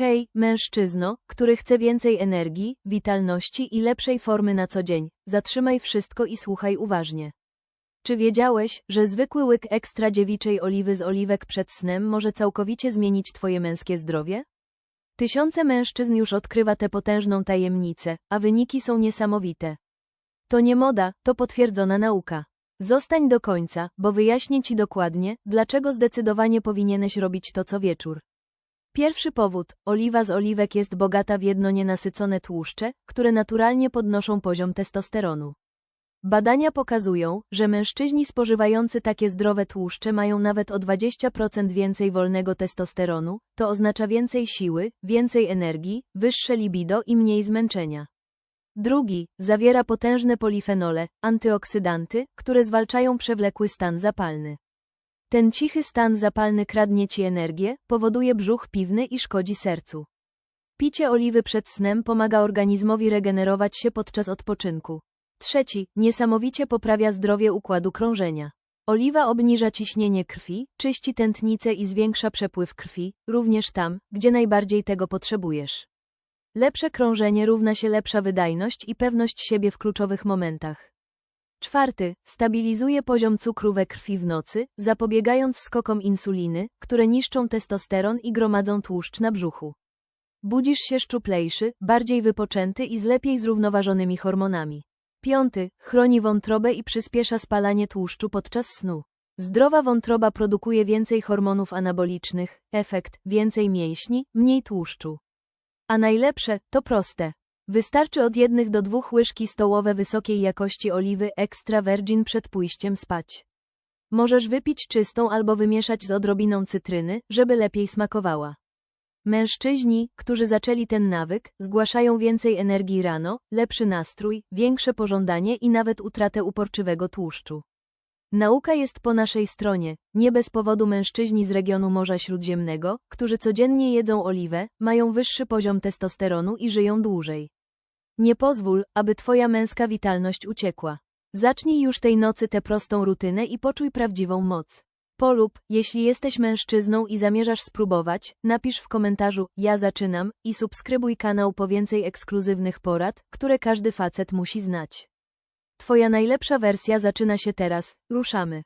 Hej, mężczyzno, który chce więcej energii, witalności i lepszej formy na co dzień, zatrzymaj wszystko i słuchaj uważnie. Czy wiedziałeś, że zwykły łyk ekstra dziewiczej oliwy z oliwek przed snem może całkowicie zmienić twoje męskie zdrowie? Tysiące mężczyzn już odkrywa tę potężną tajemnicę, a wyniki są niesamowite. To nie moda, to potwierdzona nauka. Zostań do końca, bo wyjaśnię ci dokładnie, dlaczego zdecydowanie powinieneś robić to co wieczór. Pierwszy powód, oliwa z oliwek jest bogata w jedno nienasycone tłuszcze, które naturalnie podnoszą poziom testosteronu. Badania pokazują, że mężczyźni spożywający takie zdrowe tłuszcze mają nawet o 20% więcej wolnego testosteronu, to oznacza więcej siły, więcej energii, wyższe libido i mniej zmęczenia. Drugi, zawiera potężne polifenole, antyoksydanty, które zwalczają przewlekły stan zapalny. Ten cichy stan zapalny kradnie ci energię, powoduje brzuch piwny i szkodzi sercu. Picie oliwy przed snem pomaga organizmowi regenerować się podczas odpoczynku. Trzeci, niesamowicie poprawia zdrowie układu krążenia. Oliwa obniża ciśnienie krwi, czyści tętnicę i zwiększa przepływ krwi, również tam, gdzie najbardziej tego potrzebujesz. Lepsze krążenie równa się lepsza wydajność i pewność siebie w kluczowych momentach. Czwarty, stabilizuje poziom cukru we krwi w nocy, zapobiegając skokom insuliny, które niszczą testosteron i gromadzą tłuszcz na brzuchu. Budzisz się szczuplejszy, bardziej wypoczęty i z lepiej zrównoważonymi hormonami. Piąty, chroni wątrobę i przyspiesza spalanie tłuszczu podczas snu. Zdrowa wątroba produkuje więcej hormonów anabolicznych, efekt, więcej mięśni, mniej tłuszczu. A najlepsze, to proste. Wystarczy od jednych do dwóch łyżki stołowe wysokiej jakości oliwy extra virgin przed pójściem spać. Możesz wypić czystą albo wymieszać z odrobiną cytryny, żeby lepiej smakowała. Mężczyźni, którzy zaczęli ten nawyk, zgłaszają więcej energii rano, lepszy nastrój, większe pożądanie i nawet utratę uporczywego tłuszczu. Nauka jest po naszej stronie, nie bez powodu mężczyźni z regionu Morza Śródziemnego, którzy codziennie jedzą oliwę, mają wyższy poziom testosteronu i żyją dłużej. Nie pozwól, aby twoja męska witalność uciekła. Zacznij już tej nocy tę prostą rutynę i poczuj prawdziwą moc. Polub, jeśli jesteś mężczyzną i zamierzasz spróbować, napisz w komentarzu ja zaczynam i subskrybuj kanał po więcej ekskluzywnych porad, które każdy facet musi znać. Twoja najlepsza wersja zaczyna się teraz, ruszamy.